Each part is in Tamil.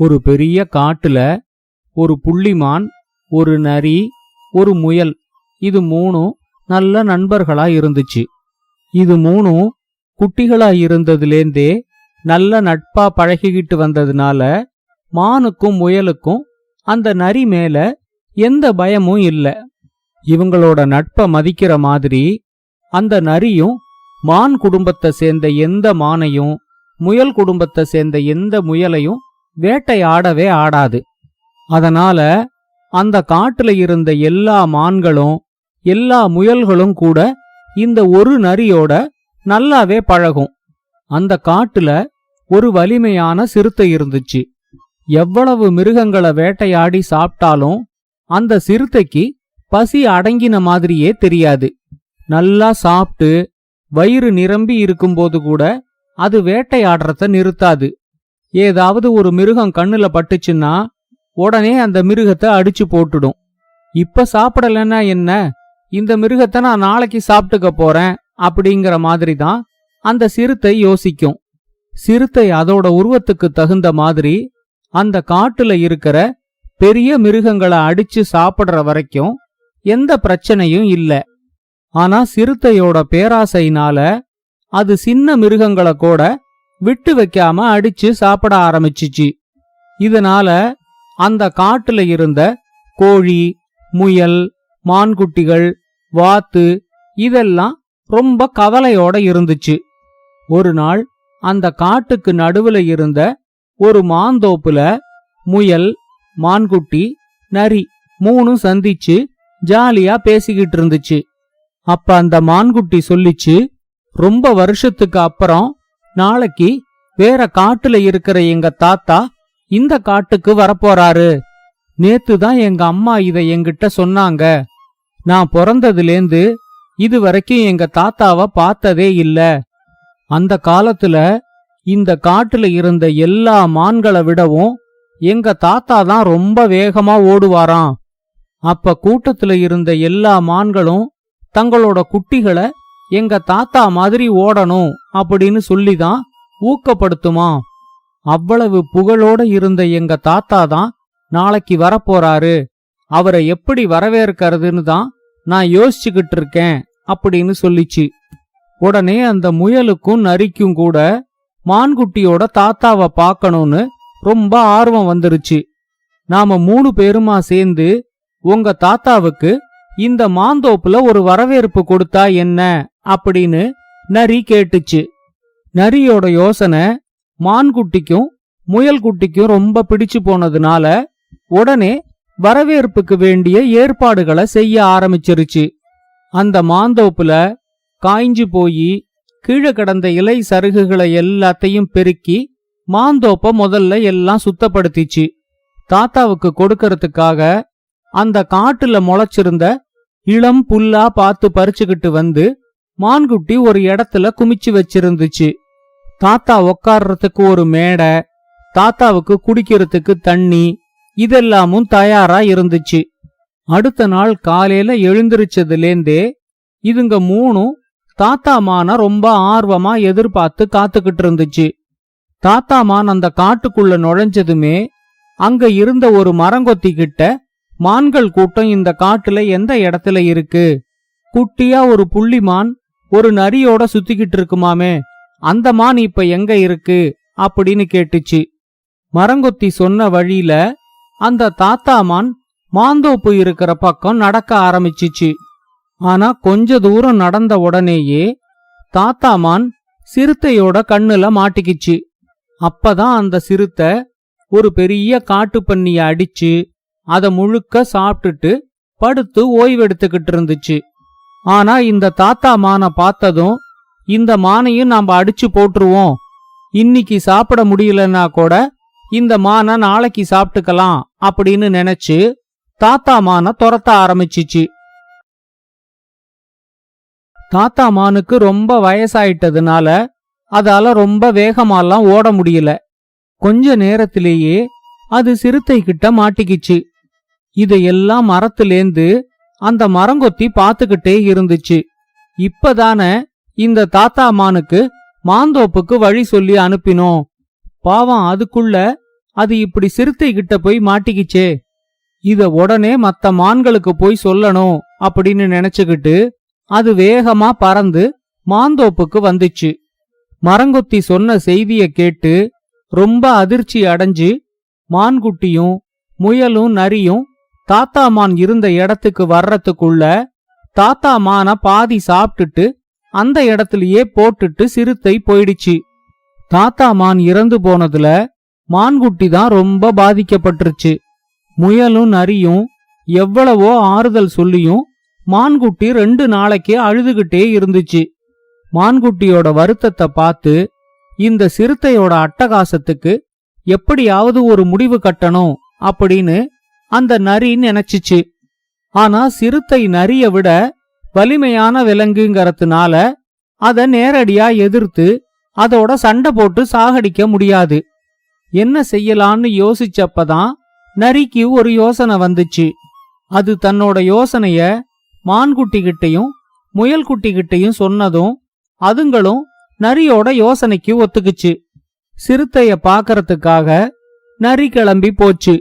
ஒரு பெரிய காட்டுல ஒரு புள்ளிமான் ஒரு நரி ஒரு முயல். இது மூணும் நல்ல நண்பர்களா இருந்துச்சு. இது மூணும் குட்டிகளா இருந்ததுலேந்தே நல்ல நட்பா பழகிக்கிட்டு வந்ததுனால மானுக்கும் முயலுக்கும் அந்த நரி மேல எந்த பயமும் இல்ல. இவங்களோட நட்பை மதிக்கிற மாதிரி அந்த நரியும் மான் குடும்பத்தை சேர்ந்த எந்த மானையும் முயல் குடும்பத்தை சேர்ந்த எந்த முயலையும் வேட்டையாடவே ஆடாது. அதனால அந்த காட்டுல இருந்த எல்லா மான்களும் எல்லா முயல்களும் கூட இந்த ஒரு நரியோட நல்லாவே பழகும். அந்த காட்டுல ஒரு வலிமையான சிறுத்தை இருந்துச்சு. எவ்வளவு மிருகங்களை வேட்டையாடி சாப்பிட்டாலும் அந்த சிறுத்தைக்கு பசி அடங்கின மாதிரியே தெரியாது. நல்லா சாப்பிட்டு வயிறு நிரம்பி இருக்கும்போது கூட அது வேட்டையாடுறத நிறுத்தாது. ஏதாவது ஒரு மிருகம் கண்ணுல பட்டுச்சுன்னா உடனே அந்த மிருகத்தை அடிச்சு போட்டுடும். இப்ப சாப்பிடலன்னா என்ன? இந்த மிருகத்தை நான் நாளைக்கு சாப்பிட்டுக்க போறேன் அப்படிங்கிற மாதிரி தான் அந்த சிறுத்தை யோசிக்கும். சிறுத்தை அதோட உருவத்துக்கு தகுந்த மாதிரி அந்த காட்டுல இருக்கிற பெரிய மிருகங்களை அடிச்சு சாப்பிடுற வரைக்கும் எந்த பிரச்சனையும் இல்ல. ஆனா சிறுத்தையோட பேராசையினால அது சின்ன மிருகங்களை கூட விட்டு வைக்காம அடிச்சு சாப்பிட ஆரம்பிச்சிச்சு. இதனால அந்த காட்டுல இருந்த கோழி முயல் மான்குட்டிகள் வாத்து இதெல்லாம் ரொம்ப கவலையோட இருந்துச்சு. ஒரு நாள் அந்த காட்டுக்கு நடுவுல இருந்த ஒரு மாந்தோப்புல முயல் மான்குட்டி நரி மூணும் சந்திச்சு ஜாலியா பேசிக்கிட்டு இருந்துச்சு. அப்ப அந்த மான்குட்டி சொல்லிச்சு ரொம்ப வருஷத்துக்கு அப்புறம் நாளைக்கு வேற காட்டுல இருக்கிற எங்க தாத்தா இந்த காட்டுக்கு வரப்போறாரு. நேத்து தான் எங்க அம்மா இத என்கிட்ட சொன்னாங்க. நான் பிறந்ததுலேந்து இது வரைக்கும் எங்க தாத்தாவ பார்த்ததே இல்ல. அந்த காலத்துல இந்த காட்டுல இருந்த எல்லா மான்களை விடவும் எங்க தாத்தா தான் ரொம்ப வேகமா ஓடுவாராம். அப்ப கூட்டத்துல இருந்த எல்லா மான்களும் தங்களோட குட்டிகளை எங்க தாத்தா மாதிரி ஓடணும் அப்படின்னு சொல்லிதான் ஊக்கப்படுத்துமா? அவ்வளவு புகழோட இருந்த எங்க தாத்தா தான் நாளைக்கு வரப்போறாரு. அவரை எப்படி வரவேற்கிறதுன்னு தான் நான் யோசிச்சுக்கிட்டு இருக்கேன் அப்படின்னு சொல்லிச்சு. உடனே அந்த முயலுக்கும் நரிக்கும் கூட மான்குட்டியோட தாத்தாவை பார்க்கணும்னு ரொம்ப ஆர்வம் வந்துருச்சு. நாம மூணு பேருமா சேர்ந்து உங்க தாத்தாவுக்கு இந்த மாந்தோப்புல ஒரு வரவேற்பு கொடுத்தா என்ன? அப்படின்னு நரி கேட்டுச்சு. நரியோட யோசனை மான்குட்டிக்கும் முயல்குட்டிக்கும் ரொம்ப பிடிச்சு போனதுனால உடனே வரவேற்புக்கு வேண்டிய ஏற்பாடுகளை செய்ய ஆரம்பிச்சிருச்சு. அந்த மாந்தோப்புல காய்ஞ்சு போய் கீழே கிடந்த இலை சருகுகளை எல்லாத்தையும் பெருக்கி மாந்தோப்ப முதல்ல எல்லாம் சுத்தப்படுத்திச்சு. தாத்தாவுக்கு கொடுக்கறதுக்காக அந்த காட்டுல முளைச்சிருந்த இளம் புல்லா பார்த்து பறிச்சுக்கிட்டு வந்து மான்குட்டி ஒரு இடத்துல குமிச்சு வச்சிருந்துச்சு. தாத்தா உக்காடுறதுக்கு ஒரு மேடை தாத்தாவுக்கு குடிக்கிறதுக்கு தண்ணி இதெல்லாமும் தயாரா இருந்துச்சு. அடுத்த நாள் காலையில எழுந்திருச்சதுலேந்தே இதுங்க மூணும் தாத்தா மான ரொம்ப ஆர்வமா எதிர்பார்த்து காத்துக்கிட்டு இருந்துச்சு. தாத்தா மான் அந்த காட்டுக்குள்ள நுழைஞ்சதுமே அங்க இருந்த ஒரு மரங்கொத்தி கிட்ட மான்கள் கூட்டம் இந்த காட்டுல எந்த இடத்துல இருக்கு? குட்டியா ஒரு புள்ளிமான் ஒரு நரியோட சுத்திக்கிட்டு இருக்குமாமே? அந்த மான் இப்ப எங்க இருக்கு? அப்படின்னு கேட்டுச்சு. மரங்கொத்தி சொன்ன வழியில அந்த தாத்தா மான் மாந்தோப்பு இருக்கிற பக்கம் நடக்க ஆரம்பிச்சிச்சு. ஆனா கொஞ்ச தூரம் நடந்த உடனேயே தாத்தா மான் சிறுத்தையோட கண்ணுல மாட்டிக்கிச்சு. அப்பதான் அந்த சிறுத்தை ஒரு பெரிய காட்டுப்பன்னிய அடிச்சு அதை முழுக்க சாப்பிட்டுட்டு படுத்து ஓய்வெடுத்துக்கிட்டு இருந்துச்சு. ஆனா இந்த தாத்தா மானை பார்த்ததும் இந்த மானையும் நாம அடிச்சு போட்டுருவோம். இன்னைக்கு சாப்பிட முடியலன்னா கூட இந்த மானை நாளைக்கு சாப்பிட்டுக்கலாம் அப்படின்னு நினைச்சு தாத்தா மானை துரத்த ஆரம்பிச்சிச்சு. தாத்தா மானுக்கு ரொம்ப வயசாயிட்டதுனால அதால ரொம்ப வேகமாலாம் ஓட முடியல. கொஞ்ச நேரத்திலேயே அது சிறுத்தை கிட்ட மாட்டிக்கிச்சு. இதையெல்லாம் மரத்திலேந்து அந்த மரங்கொத்தி பார்த்துக்கிட்டே இருந்துச்சு. இப்பதானே இந்த தாத்தா மானுக்கு மாந்தோப்புக்கு வழி சொல்லி அனுப்பினோம். பாவம் அதுக்குள்ள அது இப்படி சிறுத்தை கிட்ட போய் மாட்டிக்கிச்சே. இத உடனே மத்த மான்களுக்கு போய் சொல்லணும் அப்படின்னு நினைச்சுக்கிட்டு அது வேகமா பறந்து மாந்தோப்புக்கு வந்துச்சு. மரங்கொத்தி சொன்ன செய்திய கேட்டு ரொம்ப அதிர்ச்சி அடைஞ்சு மான்குட்டியும் முயலும் நரியும் தாத்தா மான் இருந்த இடத்துக்கு வர்றதுக்குள்ள தாத்தா மான பாதி சாப்பிட்டுட்டு அந்த இடத்துலயே போட்டுட்டு சிறுத்தை போயிடுச்சு. தாத்தா மான் இறந்து போனதுல மான்குட்டி தான் ரொம்ப பாதிக்கப்பட்டுருச்சு. முயலும் நரியும் எவ்வளவோ ஆறுதல் சொல்லியும் மான்குட்டி ரெண்டு நாளைக்கு அழுதுகிட்டே இருந்துச்சு. மான்குட்டியோட வருத்தத்தை பார்த்து இந்த சிறுத்தையோட அட்டகாசத்துக்கு எப்படியாவது ஒரு முடிவு கட்டணும் அப்படின்னு அந்த நரி நினைச்சிச்சு. ஆனா சிறுத்தை நரிய விட வலிமையான விலங்குங்கறதுனால அத நேரடியா எதிர்த்து அதோட சண்டை போட்டு சாகடிக்க முடியாது. என்ன செய்யலான்னு யோசிச்சப்பதான் நரிக்கு ஒரு யோசனை வந்துச்சு. அது தன்னோட யோசனைய மான்குட்டிகிட்டையும் முயல்குட்டிகிட்டையும் சொன்னதும் அதுங்களும் நரியோட யோசனைக்கு ஒத்துக்குச்சு. சிறுத்தைய பாக்கறதுக்காக நரி கிளம்பி போச்சு.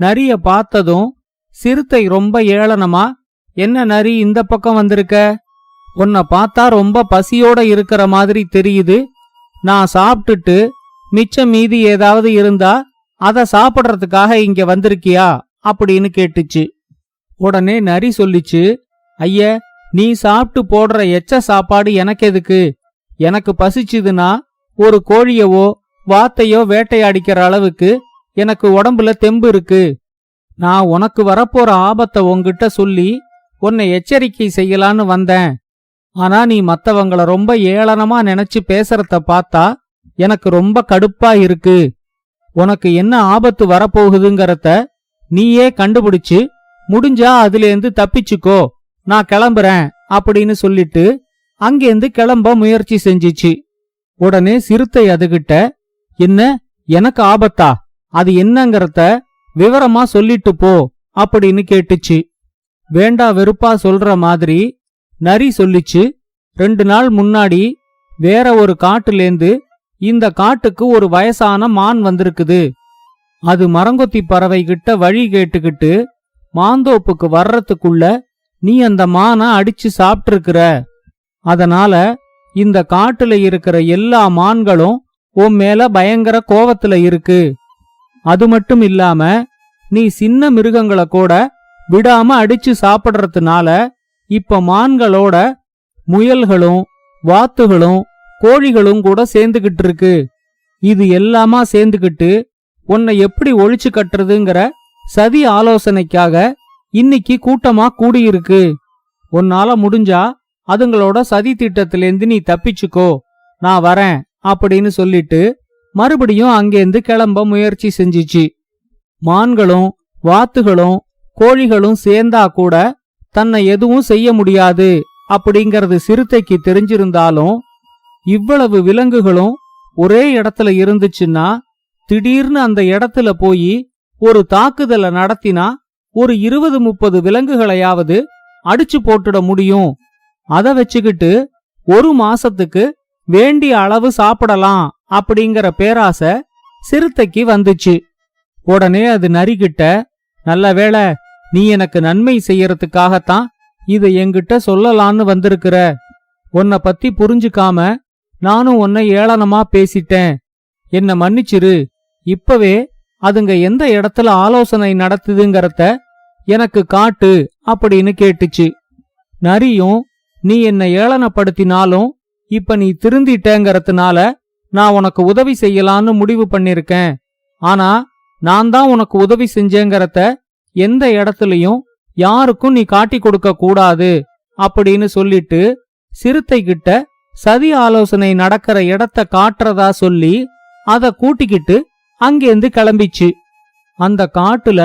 நரிய பார்த்ததும் சிறுத்தை ரொம்ப ஏளனமா என்ன நரி இந்த பக்கம் வந்திருக்க? உன்னை பார்த்தா ரொம்ப பசியோட இருக்கிற மாதிரி தெரியுது. நான் சாப்பிட்டுட்டு மிச்சம் மீதி ஏதாவது இருந்தா அத சாப்பிடுறதுக்காக இங்க வந்திருக்கியா? அப்படின்னு கேட்டுச்சு. உடனே நரி சொல்லிச்சு ஐய நீ சாப்பிட்டு போடுற எச்ச சாப்பாடு எனக்கு எதுக்கு? எனக்கு பசிச்சுதுன்னா ஒரு கோழியவோ வாத்தையோ வேட்டையாடிக்கிற அளவுக்கு எனக்கு உடம்புல தெம்பு இருக்கு. நான் உனக்கு வரப்போற ஆபத்தை உன்கிட்ட சொல்லி உன்னை எச்சரிக்கை செய்யலான்னு வந்தேன். ஆனா நீ மத்தவங்கள ரொம்ப ஏளனமா நினைச்சு பேசுறத பார்த்தா எனக்கு ரொம்ப கடுப்பா இருக்கு. உனக்கு என்ன ஆபத்து வரப்போகுதுங்கிறத நீயே கண்டுபிடிச்சு முடிஞ்சா அதுலேருந்து தப்பிச்சுக்கோ நான் கிளம்புறேன் அப்படின்னு சொல்லிட்டு அங்கேருந்து கிளம்ப முயற்சி செஞ்சிச்சு. உடனே சிறுத்தை அதுகிட்ட என்ன எனக்கு ஆபத்தா? அது என்னங்கிறத விவரமா சொல்லிட்டு போ அப்படின்னு கேட்டுச்சு. வேண்டா வெறுப்பா சொல்ற மாதிரி நரி சொல்லிச்சு. ரெண்டு நாள் முன்னாடி வேற ஒரு காட்டுலேந்து இந்த காட்டுக்கு ஒரு வயசான மான் வந்திருக்குது. அது மரங்கொத்தி பறவை கிட்ட வழி கேட்டுக்கிட்டு மாந்தோப்புக்கு வர்றதுக்குள்ள நீ அந்த மானை அடிச்சு சாப்பிட்டிருக்கிற. அதனால இந்த காட்டுல இருக்கிற எல்லா மான்களும் உன் மேல பயங்கர கோவத்துல இருக்கு. அது மட்டும் இல்லாம நீ சின்ன மிருகங்களை கூட விடாம அடிச்சு சாப்பிடுறதுனால இப்ப மான்களோட முயல்களும் வாத்துகளும் கோழிகளும் கூட சேர்ந்துகிட்டு இருக்கு. இது எல்லாமா சேர்ந்துகிட்டு உன்னை எப்படி ஒழிச்சு கட்டுறதுங்கிற சதி ஆலோசனைக்காக இன்னைக்கு கூட்டமா கூடியிருக்கு. உன்னால முடிஞ்சா அதுங்களோட சதி திட்டத்திலேருந்து நீ தப்பிச்சுக்கோ. நான் வரேன் அப்படின்னு சொல்லிட்டு மறுபடியும் அங்கேருந்து கிளம்ப முயற்சி செஞ்சிச்சு. மான்களும் வாத்துகளும் கோழிகளும் சேர்ந்தா கூட தன்னை எதுவும் செய்ய முடியாது அப்படிங்கறது சிறுத்தைக்கு தெரிஞ்சிருந்தாலும் இவ்வளவு விலங்குகளும் ஒரே இடத்துல இருந்துச்சுன்னா திடீர்னு அந்த இடத்துல போய் ஒரு தாக்குதலை நடத்தினா ஒரு இருபது முப்பது விலங்குகளையாவது அடிச்சு போட்டுட முடியும். அத வச்சுக்கிட்டு ஒரு மாசத்துக்கு வேண்டிய அளவு சாப்பிடலாம். அப்படிங்கிற பேராசை சிறுத்தைக்கு வந்துச்சு. உடனே அது நரிகிட்ட நல்ல வேளை நீ எனக்கு நன்மை செய்யறதுக்காகத்தான் இத என்கிட்ட சொல்லலான்னு வந்திருக்கிற. உன்னை பத்தி புரிஞ்சுக்காம நானும் உன்னை ஏளனமா பேசிட்டேன். என்ன மன்னிச்சிரு. இப்பவே அதுங்க எந்த இடத்துல ஆலோசனை நடத்துதுங்கறத எனக்கு காட்டு அப்படின்னு கேட்டுச்சு. நரியும் நீ என்ன ஏளனப்படுத்தினாலும் இப்ப நீ திருந்திட்டேங்கறதுனால நான் உனக்கு உதவி செய்யலான்னு முடிவு பண்ணிருக்கேன். ஆனா நான் தான் உனக்கு உதவி செஞ்சேங்கறத எந்த இடத்துலயும் யாருக்கும் நீ காட்டி கொடுக்க கூடாது அப்படின்னு சொல்லிட்டு சிறுத்தை கிட்ட சதி ஆலோசனை நடக்கிற இடத்த காட்டுறதா சொல்லி அத கூட்டிக்கிட்டு அங்கேருந்து கிளம்பிச்சு. அந்த காட்டுல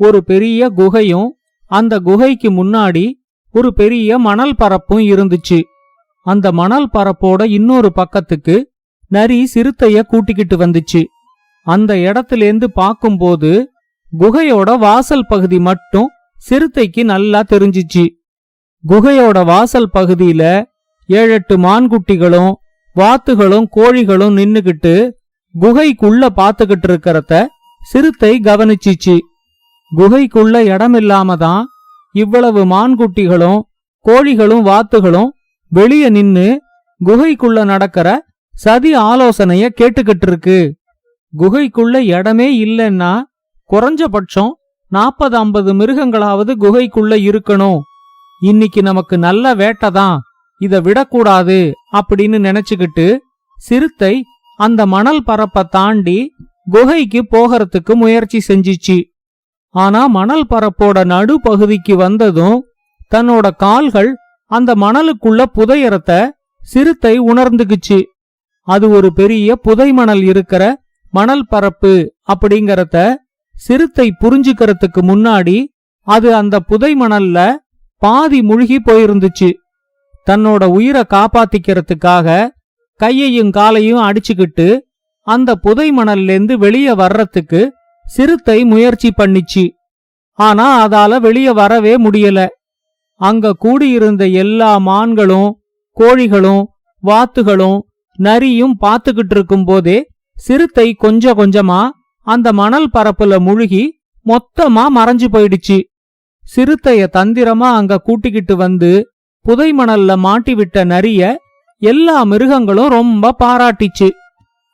ஒரு பெரிய குகையும் அந்த குகைக்கு முன்னாடி ஒரு பெரிய மணல் பரப்பும் இருந்துச்சு. அந்த மணல் பரப்போட இன்னொரு பக்கத்துக்கு நரி சிறுத்தைய கூட்டிக்கிட்டு வந்துச்சு. அந்த இடத்துலேருந்து பார்க்கும்போது குகையோட வாசல் பகுதி மட்டும் சிறுத்தைக்கு நல்லா தெரிஞ்சிச்சு. குகையோட வாசல் பகுதியில ஏழெட்டு மான்குட்டிகளும் வாத்துகளும் கோழிகளும் நின்னுகிட்டு குகைக்குள்ள பாத்துக்கிட்டு இருக்கறத சிறுத்தை கவனிச்சிச்சு. குகைக்குள்ள இடமில்லாம தான் இவ்வளவு மான்குட்டிகளும் கோழிகளும் வாத்துகளும் வெளிய நின்னு குகைக்குள்ள நடக்கிற சதி ஆலோசனைய கேட்டுக்கிட்டு இருக்கு குகைக்குள்ள இடமே இல்லைன்னா குறைஞ்சபட்சம் நாற்பது ஐம்பது மிருகங்களாவது குகைக்குள்ள இருக்கணும். இன்னைக்கு நமக்கு நல்ல வேட்டை தான். இத விடக்கூடாது அப்படின்னு நினைச்சுக்கிட்டு சிறுத்தை அந்த மணல் பரப்ப தாண்டி குகைக்கு போகறதுக்கு முயற்சி செஞ்சிச்சு. ஆனா மணல் பரப்போட நடுப்பகுதிக்கு வந்ததும் தன்னோட கால்கள் அந்த மணலுக்குள்ள புதையறத சிறுத்தை உணர்ந்துக்குச்சு. அது ஒரு பெரிய புதை மணல் இருக்கிற மணல் பரப்பு அப்படிங்கறத சிறுத்தை புரிஞ்சுக்கிறதுக்கு முன்னாடி அது அந்த புதை மணல்ல பாதி முழுகி போயிருந்துச்சு. தன்னோட உயிரை காப்பாத்திக்கிறதுக்காக கையையும் காலையும் அடிச்சுக்கிட்டு அந்த புதை மணல்லேந்து வெளியே வர்றதுக்கு சிறுத்தை முயற்சி பண்ணிச்சு. ஆனா அதால வெளியே வரவே முடியல. அங்க கூடியிருந்த எல்லா மான்களும் கோழிகளும் வாத்துகளும் நரியும் பாத்துக்கிட்டு இருக்கும்போதே சிறுத்தை கொஞ்சம் கொஞ்சமா அந்த மணல் பரப்புல முழுகி மொத்தமா மறைஞ்சு போயிடுச்சு. சிறுத்தைய தந்திரமா அங்க கூட்டிக்கிட்டு வந்து புதை மணல்ல மாட்டிவிட்ட நரிய எல்லா மிருகங்களும் ரொம்ப பாராட்டிச்சு.